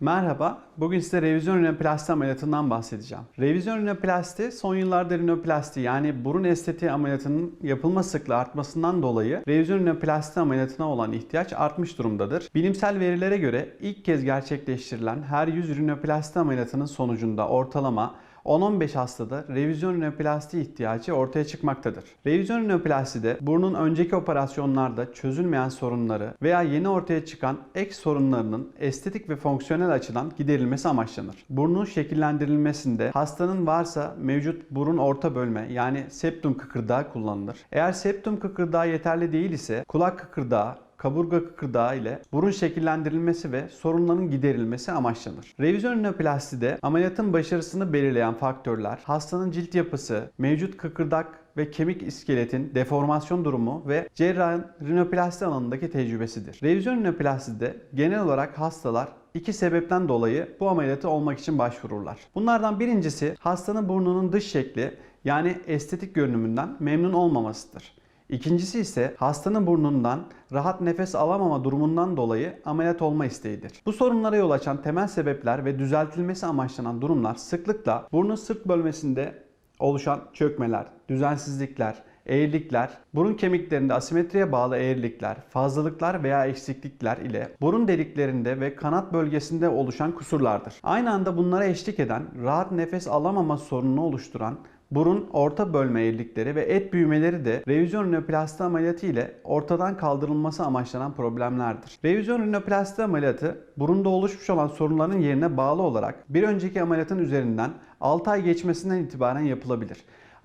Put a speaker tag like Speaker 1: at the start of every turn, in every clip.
Speaker 1: Merhaba, bugün size revizyon rinoplasti ameliyatından bahsedeceğim. Revizyon rinoplasti son yıllarda rinoplasti yani burun estetiği ameliyatının yapılma sıklığı artmasından dolayı revizyon rinoplasti ameliyatına olan ihtiyaç artmış durumdadır. Bilimsel verilere göre ilk kez gerçekleştirilen her 100 rinoplasti ameliyatının sonucunda ortalama 10-15 hastada revizyon rinoplasti ihtiyacı ortaya çıkmaktadır. Revizyon rinoplastide burnun önceki operasyonlarda çözülmeyen sorunları veya yeni ortaya çıkan ek sorunlarının estetik ve fonksiyonel açıdan giderilmesi amaçlanır. Burnun şekillendirilmesinde hastanın varsa mevcut burun orta bölme yani septum kıkırdağı kullanılır. Eğer septum kıkırdağı yeterli değil ise kulak kıkırdağı, kaburga kıkırdağı ile burun şekillendirilmesi ve sorunların giderilmesi amaçlanır. Revizyon rinoplastide ameliyatın başarısını belirleyen faktörler hastanın cilt yapısı, mevcut kıkırdak ve kemik iskeletin deformasyon durumu ve cerrahın rinoplasti alanındaki tecrübesidir. Revizyon rinoplastide genel olarak hastalar iki sebepten dolayı bu ameliyatı olmak için başvururlar. Bunlardan birincisi hastanın burnunun dış şekli yani estetik görünümünden memnun olmamasıdır. İkincisi ise hastanın burnundan rahat nefes alamama durumundan dolayı ameliyat olma isteğidir. Bu sorunlara yol açan temel sebepler ve düzeltilmesi amaçlanan durumlar sıklıkla burnun sırt bölmesinde oluşan çökmeler, düzensizlikler, eğrilikler, burun kemiklerinde asimetriye bağlı eğrilikler, fazlalıklar veya eksiklikler ile burun deliklerinde ve kanat bölgesinde oluşan kusurlardır. Aynı anda bunlara eşlik eden, rahat nefes alamama sorununu oluşturan Burun orta bölme eğrilikleri ve et büyümeleri de revizyon rinoplasti ameliyatı ile ortadan kaldırılması amaçlanan problemlerdir. Revizyon rinoplasti ameliyatı burunda oluşmuş olan sorunların yerine bağlı olarak bir önceki ameliyatın üzerinden 6 ay geçmesinden itibaren yapılabilir.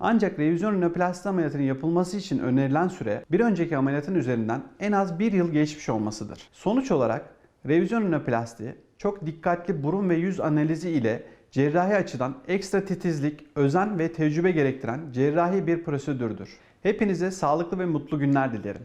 Speaker 1: Ancak revizyon rinoplasti ameliyatının yapılması için önerilen süre bir önceki ameliyatın üzerinden en az 1 yıl geçmiş olmasıdır. Sonuç olarak revizyon rinoplasti çok dikkatli burun ve yüz analizi ile cerrahi açıdan ekstra titizlik, özen ve tecrübe gerektiren cerrahi bir prosedürdür. Hepinize sağlıklı ve mutlu günler dilerim.